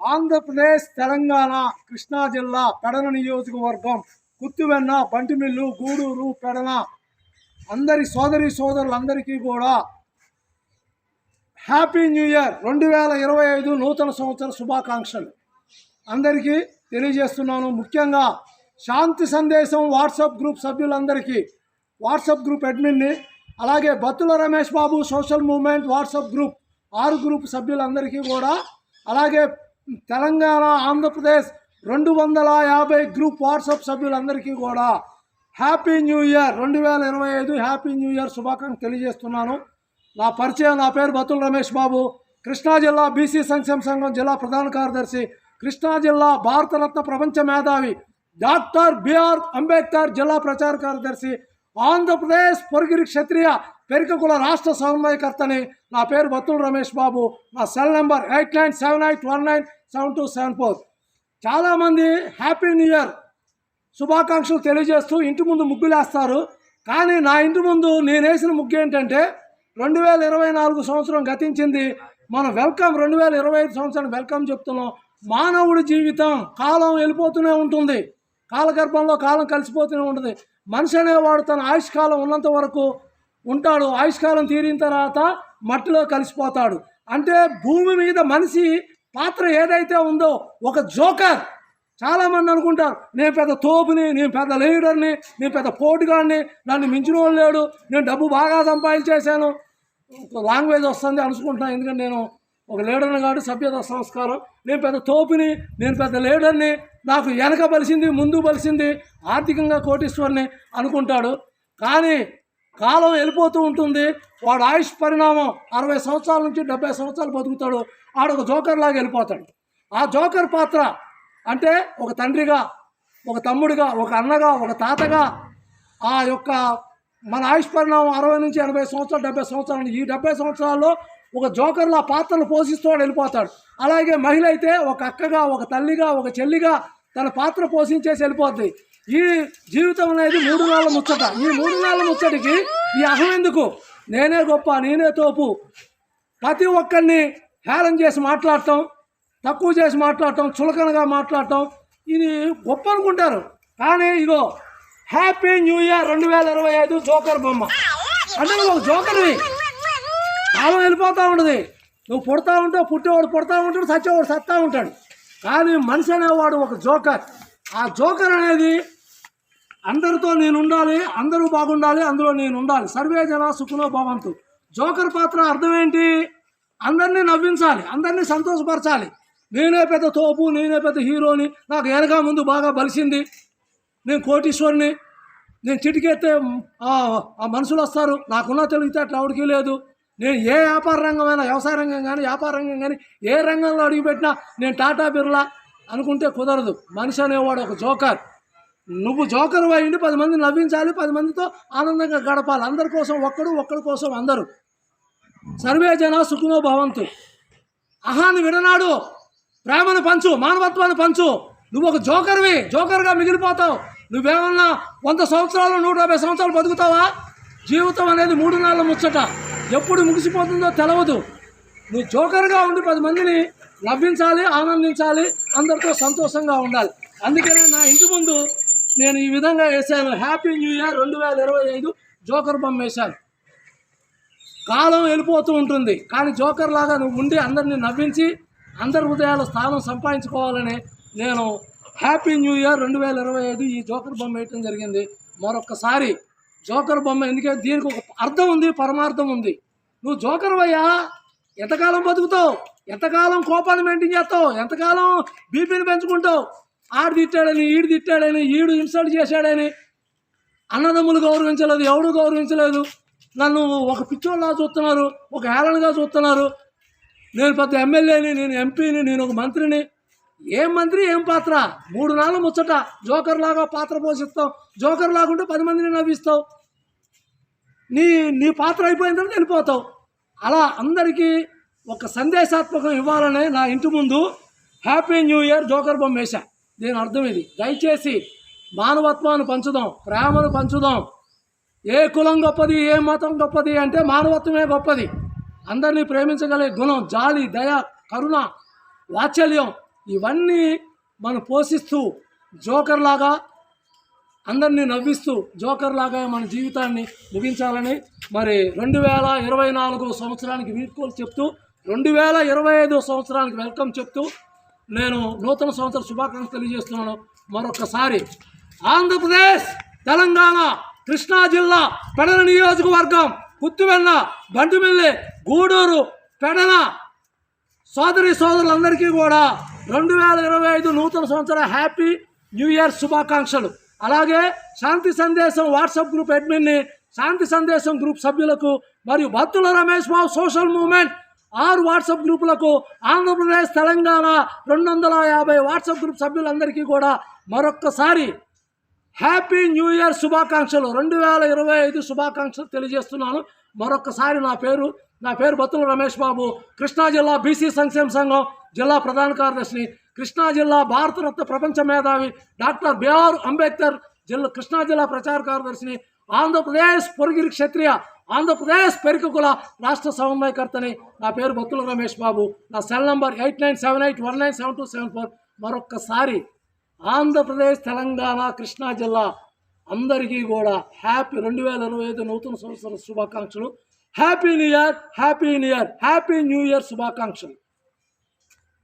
ఆంధ్రప్రదేశ్ తెలంగాణ కృష్ణా జిల్లా పెడన నియోజకవర్గం కుత్తువెన్న బంటిమిల్లు గూడూరు పెడన. అందరి సోదరి సోదరులందరికీ కూడా హ్యాపీ న్యూ ఇయర్. రెండు వేల ఇరవై ఐదు నూతన సంవత్సర శుభాకాంక్షలు. అందరికీ తెలియజేస్తున్నాను. ముఖ్యంగా శాంతి సందేశం వాట్సాప్ గ్రూప్ సభ్యులందరికీ వాట్సాప్ గ్రూప్ అడ్మిన్ని అలాగే Battula Ramesh Babu social movement WhatsApp group ఆరు గ్రూప్ సభ్యులందరికీ కూడా అలాగే తెలంగాణ ఆంధ్రప్రదేశ్ రెండు వందల యాభై గ్రూప్ వాట్సాప్ సభ్యులందరికీ కూడా హ్యాపీ న్యూ ఇయర్. రెండు వేల ఇరవై ఐదు హ్యాపీ న్యూ ఇయర్ శుభాకాంక్షలు తెలియజేస్తున్నాను. నా పరిచయం నా పేరు బతుల్ రమేష్ బాబు. కృష్ణా జిల్లా బీసీ సంక్షేమ సంఘం జిల్లా ప్రధాన కార్యదర్శి. కృష్ణా జిల్లా భారతరత్న ప్రపంచ మేధావి డాక్టర్ బిఆర్ అంబేద్కర్ జిల్లా ప్రచార కార్యదర్శి. ఆంధ్రప్రదేశ్ పొరిగిరి క్షత్రియ పెరికకుల రాష్ట్ర సమన్వయకర్తని నా పేరు బతుల్ రమేష్ బాబు. నా cell number eight nine seven eight one nine seven two seven four. చాలామంది హ్యాపీ న్యూ ఇయర్ శుభాకాంక్షలు తెలియజేస్తూ ఇంటి ముందు ముగ్గులేస్తారు కానీ నా ఇంటి ముందు నేనేసిన ముగ్గు ఏంటంటే రెండు వేల ఇరవై నాలుగు సంవత్సరం గతించింది. మనం వెల్కమ్ రెండు వేల ఇరవై ఐదు సంవత్సరం వెల్కమ్ చెప్తున్నాం. మానవుడి జీవితం కాలం వెళ్ళిపోతూనే ఉంటుంది. కాలగర్భంలో కాలం కలిసిపోతూనే ఉంటుంది. మనిషి అనేవాడు తన ఆయుష్కాలం ఉన్నంత వరకు ఉంటాడు. ఆయుష్కాలం తీరిన తర్వాత మట్టిలో కలిసిపోతాడు. అంటే భూమి మీద మనిషి పాత్ర ఏదైతే ఉందో ఒక జోకర్. చాలామంది అనుకుంటారు నేను పెద్ద తోపుని నేను పెద్ద లీడర్ని నేను పెద్ద పోటుగాడిని నన్ను మించిన వాడు లేడు నేను డబ్బు బాగా సంపాదించేశాను. లాంగ్వేజ్ వస్తుంది అనుకుంటున్నాను ఎందుకంటే నేను ఒక లీడర్ని కాదు సభ్యత సంస్కారం. నేను పెద్ద తోపుని నేను పెద్ద లీడర్ని నాకు వెనక బలిసింది ముందు బలిసింది ఆర్థికంగా కోటీశ్వరిని అనుకుంటాడు. కానీ కాలం వెళ్ళిపోతూ ఉంటుంది. వాడు ఆయుష్ పరిణామం అరవై సంవత్సరాల నుంచి డెబ్బై సంవత్సరాలు బతుకుతాడు. ఆడొక జోకర్ లాగా వెళ్ళిపోతాడు. ఆ జోకర్ పాత్ర అంటే ఒక తండ్రిగా ఒక తమ్ముడిగా ఒక అన్నగా ఒక తాతగా ఆ యొక్క మన ఆయుష్ పరిణామం అరవై నుంచి ఎనభై సంవత్సరాలు డెబ్బై సంవత్సరాలు ఈ డెబ్బై సంవత్సరాల్లో ఒక జోకర్లా పాత్రను పోషిస్తూ వెళ్ళిపోతాడు. అలాగే మహిళ అయితే ఒక అక్కగా ఒక తల్లిగా ఒక చెల్లిగా తన పాత్ర పోషించేసి వెళ్ళిపోద్ది. ఈ జీవితం అనేది మూడు నెలల ముచ్చట. ఈ మూడు నెలల ముచ్చటికి ఈ అహం ఎందుకు? నేనే గొప్ప నేనే తోపు. ప్రతి ఒక్కరిని హేళన చేసి మాట్లాడటం తక్కువ చేసి మాట్లాడటం చులకనగా మాట్లాడటం ఇది గొప్ప అనుకుంటారు కానీ ఇగో హ్యాపీ న్యూ ఇయర్ రెండు వేల ఇరవై ఐదు జోకర్ బొమ్మ. అంటే నువ్వు జోకర్వి. కాలం వెళ్ళిపోతూ ఉంటుంది. నువ్వు పుడతా ఉంటావు పుట్టేవాడు పుడతా ఉంటాడు చచ్చేవాడు సత్తా ఉంటాడు. కానీ మనిషి అనేవాడు ఒక జోకర్. ఆ జోకర్ అనేది అందరితో నేను ఉండాలి అందరూ బాగుండాలి అందులో నేను ఉండాలి. సర్వే జన సుఖనో భవంతు. జోకర్ పాత్ర అర్థం ఏంటి? అందరినీ నవ్వించాలి అందరినీ సంతోషపరచాలి. నేనే పెద్ద తోపు నేనే పెద్ద హీరోని నాకు వెనక ముందు బాగా బలిసింది. నేను కోటీశ్వరిని నేను చిటికెత్తే ఆ మనుషులు వస్తారు. నాకున్న తెలివితేటలు ఎవరికి లేదు. నేను ఏ వ్యాపార రంగమైనా వ్యవసాయ రంగం కానీ వ్యాపార రంగం కానీ ఏ రంగంలో అడుగుపెట్టినా నేను టాటా బిర్లా అనుకుంటే కుదరదు. మనిషి అనేవాడు ఒక జోకర్. నువ్వు జోకర్ అయ్యింది పది మంది నవ్వించాలి పది మందితో ఆనందంగా గడపాలి. అందరి కోసం ఒక్కడు ఒక్కడి కోసం అందరూ. సర్వే జన సుఖనో భవంతు. అహాన్ని విడనాడు. ప్రేమను పంచు మానవత్వాన్ని పంచు. నువ్వు ఒక జోకర్వి జోకర్గా మిగిలిపోతావు. నువ్వేమన్నా వంద సంవత్సరాలు నూట యాభై సంవత్సరాలు బతుకుతావా? జీవితం అనేది మూడు నెలల ముచ్చట. ఎప్పుడు ముగిసిపోతుందో తెలవదు. నువ్వు జోకర్గా ఉండి పది మందిని నవ్వించాలి ఆనందించాలి అందరితో సంతోషంగా ఉండాలి. అందుకనే నా ఇంటి ముందు నేను ఈ విధంగా వేశాను. హ్యాపీ న్యూ ఇయర్ రెండు వేల ఇరవై ఐదు జోకర్ బొమ్మ వేశాను. కాలం వెళ్ళిపోతూ ఉంటుంది. కానీ జోకర్ లాగా నువ్వు ఉండి అందరిని నవ్వించి అందరి హృదయాల స్థానం సంపాదించుకోవాలని నేను హ్యాపీ న్యూ ఇయర్ రెండు వేల ఇరవై ఐదు ఈ జోకర్ బొమ్మ వేయటం జరిగింది. మరొకసారి జోకర్ బొమ్మ ఎందుకంటే దీనికి ఒక అర్థం ఉంది పరమార్థం ఉంది. నువ్వు జోకర్ అయ్యా ఎంతకాలం బతుకుతావు? ఎంతకాలం కోపాన్ని మెయింటైన్ చేస్తావు? ఎంతకాలం బీపీని పెంచుకుంటావు? ఆడు తిట్టాడని ఈడు తిట్టాడని ఈడు ఇన్సల్ట్ చేశాడని అన్నదమ్ములు గౌరవించలేదు ఎవడు గౌరవించలేదు. నన్ను ఒక పిచ్చోళ్ళగా చూస్తున్నారు ఒక హేళనగా చూస్తున్నారు. నేను పెద్ద ఎమ్మెల్యేని నేను ఎంపీని నేను ఒక మంత్రిని. ఏం మంత్రి ఏం పాత్ర? మూడు నాలుగు ముచ్చట. జోకర్ లాగా పాత్ర పోషిస్తావు. జోకర్ లాగుంటే పది మందిని నవ్విస్తావు. నీ నీ పాత్ర అయిపోయిన తర్వాత వెళ్ళిపోతావు. అలా అందరికీ ఒక సందేశాత్మకం ఇవ్వాలనే నా ఇంటి ముందు హ్యాపీ న్యూ ఇయర్ జోకర్ బొమ్మ వేశా. దీని అర్థం ఇది. దయచేసి మానవత్వాన్ని పంచుదాం ప్రేమను పంచుదాం. ఏ కులం గొప్పది ఏ మతం గొప్పది అంటే మానవత్వమే గొప్పది. అందరినీ ప్రేమించగలిగే గుణం జాలి దయ కరుణ వాత్సల్యం ఇవన్నీ మనం పోషిస్తూ జోకర్ లాగా అందరినీ నవ్విస్తూ జోకర్ లాగా మన జీవితాన్ని ముగించాలని మరి రెండు వేల ఇరవై నాలుగు సంవత్సరానికి వీడ్కోలు చెప్తూ రెండు వేల ఇరవై ఐదు సంవత్సరానికి వెల్కమ్ చెప్తూ నేను నూతన సంవత్సర శుభాకాంక్షలు తెలియజేస్తున్నాను. మరొకసారి ఆంధ్రప్రదేశ్ తెలంగాణ కృష్ణా జిల్లా పెడల నియోజకవర్గం పుత్తువెన్న బంటుమిల్లి గూడూరు పెడన. సోదరి సోదరులందరికీ కూడా రెండు వేల ఇరవై ఐదు నూతన సంవత్సర హ్యాపీ న్యూ ఇయర్ శుభాకాంక్షలు. అలాగే శాంతి సందేశం వాట్సాప్ గ్రూప్ అడ్మిన్ని శాంతి సందేశం గ్రూప్ సభ్యులకు మరియు భక్తుల రమేష్ బాబు సోషల్ మూవ్మెంట్ ఆరు వాట్సాప్ గ్రూపులకు ఆంధ్రప్రదేశ్ తెలంగాణ రెండు వందల యాభై వాట్సాప్ గ్రూప్ సభ్యులందరికీ కూడా మరొక్కసారి హ్యాపీ న్యూ ఇయర్ శుభాకాంక్షలు. రెండు వేల ఇరవై ఐదు శుభాకాంక్షలు తెలియజేస్తున్నాను. మరొకసారి నా పేరు నా పేరు బతుల రమేష్ బాబు. కృష్ణా జిల్లా బీసీ సంక్షేమ సంఘం జిల్లా ప్రధాన కార్యదర్శిని. కృష్ణా జిల్లా భారతరత్న ప్రపంచ మేధావి డాక్టర్ బిఆర్ అంబేద్కర్ జిల్లా కృష్ణా జిల్లా ప్రచార కార్యదర్శిని. ఆంధ్రప్రదేశ్ పొరుగిరి క్షత్రియ ఆంధ్రప్రదేశ్ పెరికకుల రాష్ట్ర సమన్వయకర్తని. నా పేరు బత్తుల రమేష్ బాబు. నా cell number eight nine seven eight one nine seven two seven four. మరొక్కసారి ఆంధ్రప్రదేశ్ తెలంగాణ కృష్ణా జిల్లా అందరికీ కూడా హ్యాపీ రెండు వేల ఇరవై ఐదు నూతన సంవత్సర శుభాకాంక్షలు. Happy new year happy new year happy new year శుభాకాంక్షలు.